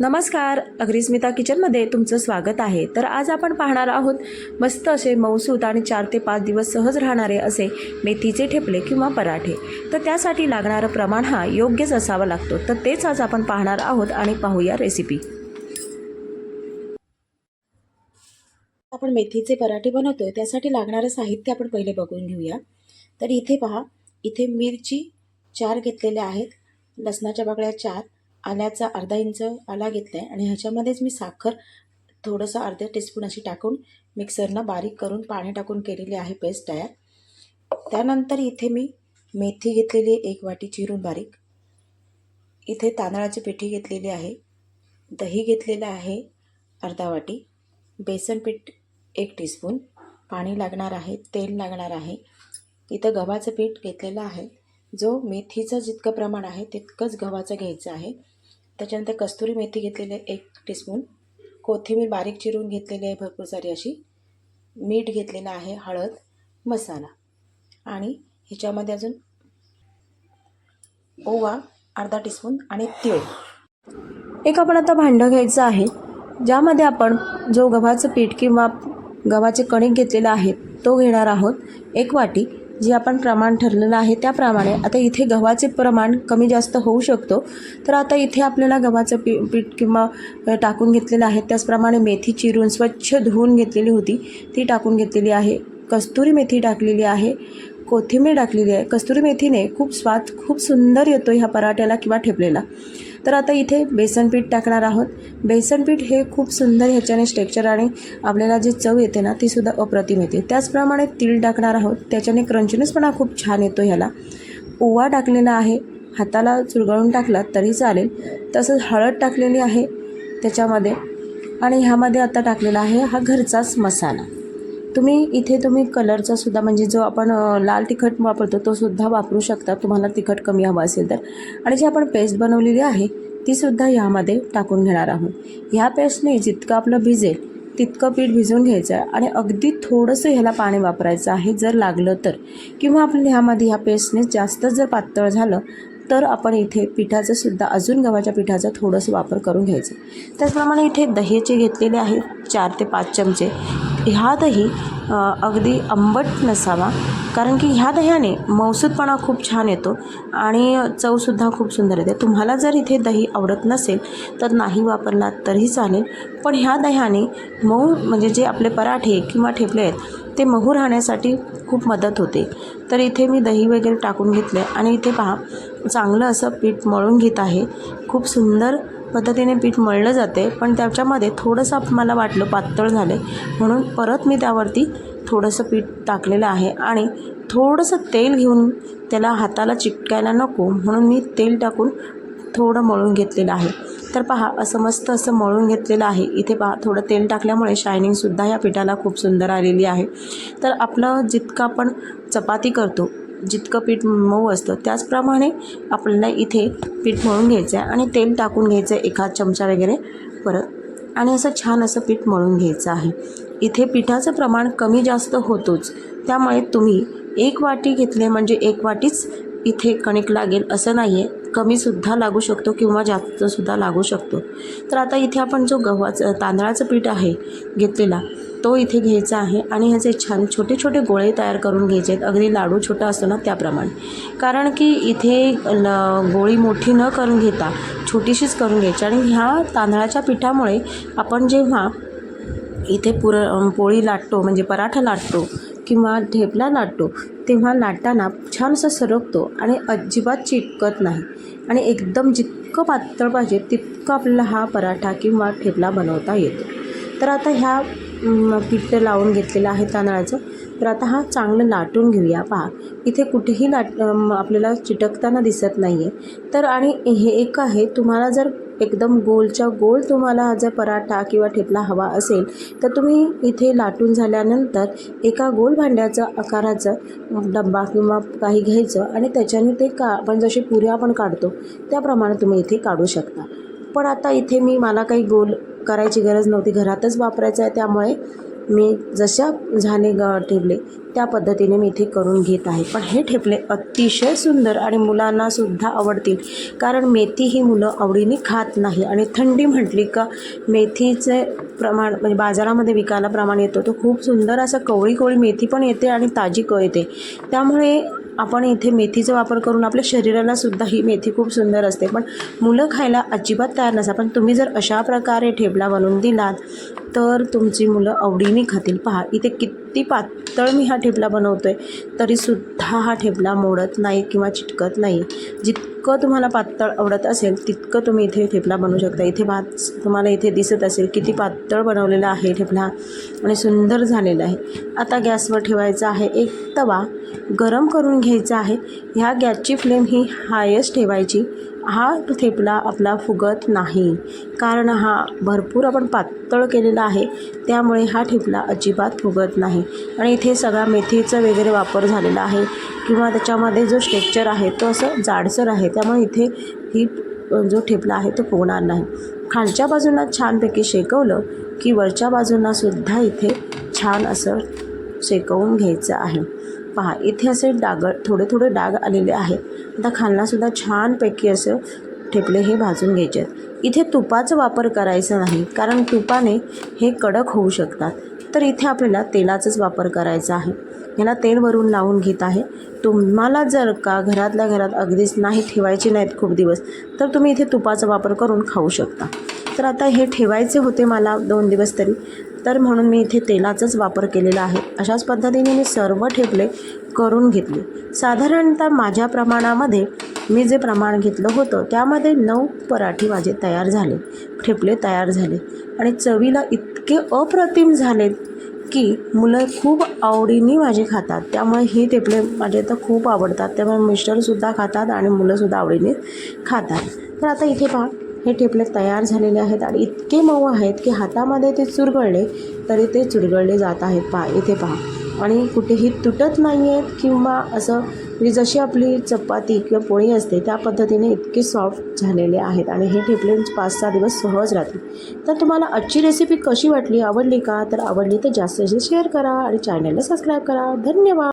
नमस्कार अग्रिस्मिता किचनमध्ये तुमचं स्वागत आहे. तर आज आपण पाहणार आहोत मस्त असे मौसूत आणि चार ते पाच दिवस सहज राहणारे असे मेथीचे ठेपले किंवा पराठे. तर त्यासाठी लागणारं प्रमाण हा योग्यच असावा लागतो. तर तेच आज आपण पाहणार आहोत आणि पाहूया रेसिपी आपण मेथीचे पराठे बनवतोय त्यासाठी लागणारं साहित्य आपण पहिले बघून घेऊया. तर इथे पहा इथे मिरची चार घेतलेल्या आहेत लसणाच्या बागड्या चार आल्याचा अर्धा इंच आला घेतला आहे आणि ह्याच्यामध्येच मी साखर थोडंसं अर्ध्या टीस्पून अशी टाकून मिक्सरनं बारीक करून पाणी टाकून केलेली आहे पेस्ट तयार. त्यानंतर इथे मी मेथी घेतलेली आहे एक वाटी चिरून बारीक. इथे तांदळाची पिठी घेतलेली आहे दही घेतलेलं आहे अर्धा वाटी. बेसन पीठ एक टीस्पून पाणी लागणार आहे तेल लागणार आहे. इथं गव्हाचं पीठ घेतलेलं आहे. जो मेथीचं जितकं प्रमाण आहे तितकंच गव्हाचं घ्यायचं आहे. त्याच्यानंतर कस्तुरी मेथी घेतलेली आहे एक टीस्पून कोथिंबीर बारीक चिरून घेतलेली आहे भरपूर सारी अशी. मीठ घेतलेलं आहे हळद मसाला. आणि ह्याच्यामध्ये अजून ओवा अर्धा टीस्पून आणि तीळ. एक आपण आता भांडं घ्यायचं आहे ज्यामध्ये आपण जो गव्हाचं पीठ किंवा गव्हाचे कणिक घेतलेलं आहे तो घेणार आहोत. एक वाटी जे आपण प्रमाण ठरलेलं आहे त्याप्रमाणे आता इथे गव्हाचे प्रमाण कमी जास्त होऊ शकतो. तर आता इथे आपल्याला गव्हाचं पी पीठ किंवा टाकून घेतलेलं आहे. त्याचप्रमाणे मेथी चिरून स्वच्छ धुवून घेतलेली होती. ती टाकून घेतलेली आहे. कस्तुरी मेथी टाकलेली आहे. कोथिंबीर टाकलेली आहे. कस्तुरी मेथीने खूप स्वाद खूप सुंदर येतो ह्या पराठ्याला किंवा ठेपलेला. तर आता इथे बेसनपीठ टाकणार आहोत. बेसनपीठ हे खूप सुंदर ह्याच्याने स्ट्रेक्चर आणि आपल्याला जी चव येते ना ती सुद्धा अप्रतिम येते. त्याचप्रमाणे तीळ टाकणार आहोत. त्याच्याने क्रंचनेसपणा खूप छान येतो ह्याला. ओवा टाकलेला आहे. हाताला चुरगळून टाकला तरी चालेल. तसंच हळद टाकलेली आहे त्याच्यामध्ये. आणि ह्यामध्ये आता टाकलेला आहे हा घरचाच मसाला. तुम्ही इथे तुम्ही कलरचा सुद्धा म्हणजे जो आपण लाल तिखट वापरतो तो सुद्धा वापरू शकता. तुम्हाला तिखट कमी हवं असेल तर. आणि जी आपण पेस्ट बनवलेली आहे ती सुद्धा ह्यामध्ये टाकून घेणार आहोत. ह्या पेस्टने जितकं आपलं भिजेल तितकं पीठ भिजवून घ्यायचं आहे. आणि अगदी थोडंसं ह्याला पाणी वापरायचं आहे जर लागलं तर. किंवा आपण ह्यामध्ये ह्या पेस्टने जास्त जर पातळ झालं तर आपण इथे पिठाचं सुद्धा अजून गव्हाच्या पिठाचा थोडंसं वापर करून घ्यायचं. त्याचप्रमाणे इथे दह्याचे घेतलेले आहे चार ते पाच चमचे. ह्या दही अगदी आंबट नसावा. कारण की ह्या दह्याने मौसूदपणा खूप छान येतो आणि चवसुद्धा खूप सुंदर येते. तुम्हाला जर इथे दही आवडत नसेल तर नाही वापरला तरीही चालेल. पण ह्या दह्याने मऊ म्हणजे जे आपले पराठे किंवा ठेपले आहेत ते मऊ राहण्यासाठी खूप मदत होते. तर इथे मी दही वगैरे टाकून घेतले आणि इथे पहा चांगलं असं पीठ मळून घेत आहे. खूप सुंदर पद्धतीने पीठ मळलं जाते पण त्याच्यामध्ये थोडंसं मला वाटलं पातळ झालं म्हणून परत मी त्यावरती थोडंसं पीठ टाकलेलं आहे आणि थोडंसं तेल घेऊन त्याला हाताला चिटकायला नको म्हणून मी तेल टाकून थोडं मळून घेतलेलं आहे. तर पहा असं मस्त असं मळून घेतलेलं आहे. इथे पहा थोडं तेल टाकल्यामुळे शायनिंगसुद्धा या पिठाला खूप सुंदर आलेली आहे. तर आपलं जितकं आपण चपाती करतो जितकं पीठ मऊ असतं त्याचप्रमाणे आपल्याला इथे पीठ मळून घ्यायचं आहे आणि तेल टाकून घ्यायचं आहे एखाद चमचा वगैरे परत. आणि असं छान असं पीठ मळून घ्यायचं आहे. इथे पिठाचं प्रमाण कमी जास्त होतोच. त्यामुळे तुम्ही एक वाटी घेतले म्हणजे एक वाटीच इथे कणिक लागेल असं नाही आहे कमीसुद्धा लागू शकतो किंवा जास्तसुद्धा लागू शकतो. तर आता इथे आपण जो गव्हाचं तांदळाचं पीठ आहे घेतलेला तो इथे घ्यायचा आहे आणि ह्याचे छान छोटे छोटे गोळे तयार करून घ्यायचे आहेत अगदी लाडू छोटा असतो ना त्याप्रमाणे. कारण की इथे ल गोळी मोठी न करून घेता छोटीशीच करून घ्यायची. आणि ह्या तांदळाच्या पिठामुळे आपण जेव्हा इथे पुर पोळी लाटतो म्हणजे पराठा लाटतो किंवा ढेपला लाटतो तेव्हा लाटताना छान सरकतो आणि अजिबात चिटकत नाही. आणि एकदम जितकं पातळ पाहिजे तितकं आपल्याला हा पराठा किंवा ठेपला बनवता येतो. तर आता ह्या पीठ लावून घेतलेलं आहे तांदळाचं. तर आता हा चांगलं लाटून घेऊया. पहा इथे कुठेही लाट आपल्याला चिटकताना दिसत नाही आहे तर आणि हे एक आहे तुम्हाला जर एकदम गोलच्या गोल तुम्हाला हा जर पराठा किंवा ठेपला हवा असेल तर तुम्ही इथे लाटून झाल्यानंतर एका गोल भांड्याचं आकाराचं डब्बा किंवा काही घ्यायचं आणि त्याच्याने ते का आपण जशी पुऱ्या आपण काढतो त्याप्रमाणे तुम्ही इथे काढू शकता. पण आता इथे मी मला काही गोल करायची गरज नव्हती घरातच वापरायचं आहे त्यामुळे मी जशा झाले ग ठेपले त्या पद्धतीने मी इथे करून घेत आहे. पण हे ठेपले अतिशय सुंदर आणि मुलांनासुद्धा आवडतील. कारण मेथी ही मुलं आवडीने खात नाही. आणि थंडी म्हटली का मेथीचे प्रमाण म्हणजे बाजारामध्ये विकायला प्रमाण येतो. तो खूप सुंदर असं कवळी कवळी मेथी पण येते आणि ताजी क येते. त्यामुळे आपण इथे मेथीचा वापर करून आपल्या शरीराला सुद्धा ही मेथी खूप सुंदर असते. पण मुलं खायला अजिबात तयार नसतात. पण तुम्ही जर अशा प्रकारे ठेपला बनवून दिलात तर तुमची मुलं आवडीने खातील. पहा इथे किती पातळ मी हा ठेपला बनवतो आहे तरीसुद्धा हा ठेपला मोडत नाही किंवा चिटकत नाही. जितकं तुम्हाला पातळ आवडत असेल तितकं तुम्ही इथे ठेपला बनवू शकता. इथे भात तुम्हाला इथे दिसत असेल किती पातळ बनवलेला आहे ठेपला आणि सुंदर झालेला आहे. आता गॅसवर ठेवायचा आहे एक तवा. गरम करून घ्यायचा आहे. ह्या गॅसची फ्लेम ही हायस्ट ठेवायची. हा थेपला आपला फुगत नाही. कारण हा भरपूर आपण पातळ केलेला आहे त्यामुळे हा ठेपला अजिबात फुगत नाही. आणि इथे सगळा मेथीचा वगैरे वापर झालेला आहे किंवा त्याच्यामध्ये जो स्ट्रेक्चर आहे तो असं जाडसर आहे त्यामुळे इथे ही जो ठेपला आहे तो फुगणार नाही. खालच्या बाजूंना छानपैकी शेकवलं की वरच्या बाजूला सुद्धा इथे छान असं शेकवून घ्यायचं आहे. पहा इथे असे डाग थोडे थोडे डाग आलेले आहेत. आता खालनासुद्धा छानपैकी असं ठेपले हे भाजून घ्यायचे आहेत. इथे तुपाचा वापर करायचा नाही कारण तुपाने हे कडक होऊ शकतात. तर इथे आपल्याला तेलाचाच वापर करायचा आहे. ह्याला तेल वरून लावून घेत आहे. तुम्हाला जर का घरातल्या घरात अगदीच नाही ठेवायचे नाहीत खूप दिवस तर तुम्ही इथे तुपाचा वापर करून खाऊ शकता. तर आता हे ठेवायचे होते मला दोन दिवस तरी. तर म्हणून मी इथे तेलाचाच वापर केलेला आहे. अशाच पद्धतीने मी सर्व ठेपले करून घेतले. साधारणतः माझ्या प्रमाणामध्ये मी जे प्रमाण घेतलं होतं त्यामध्ये नऊ पराठे माझे तयार झाले ठेपले तयार झाले. आणि चवीला इतके अप्रतिम झालेत की मुलं खूप आवडीने माझे खातात. त्यामुळे ही टेपले माझे तर खूप आवडतात. त्यामुळे मिस्टरसुद्धा खातात आणि मुलंसुद्धा आवडीने खातात. तर आता इथे पहा हे ठेपले तयार झालेले आहेत आणि इतके मऊ आहेत की हातामध्ये ते चुरगळले तरी ते चुरगळले जात आहेत. पहा इथे पहा. आणि कुठेही तुटत नाही आहेत किंवा असं म्हणजे जशी आपली चपाती किंवा पोळी असते त्या पद्धतीने इतके सॉफ्ट झालेले आहेत आणि हे ठेपले म्हणजे पाच सहा दिवस सहज राहतील. तर तुम्हाला आजची रेसिपी कशी वाटली आवडली का? तर आवडली तर जास्तीत जास्त शेअर करा आणि चॅनलला सबस्क्राईब करा. धन्यवाद!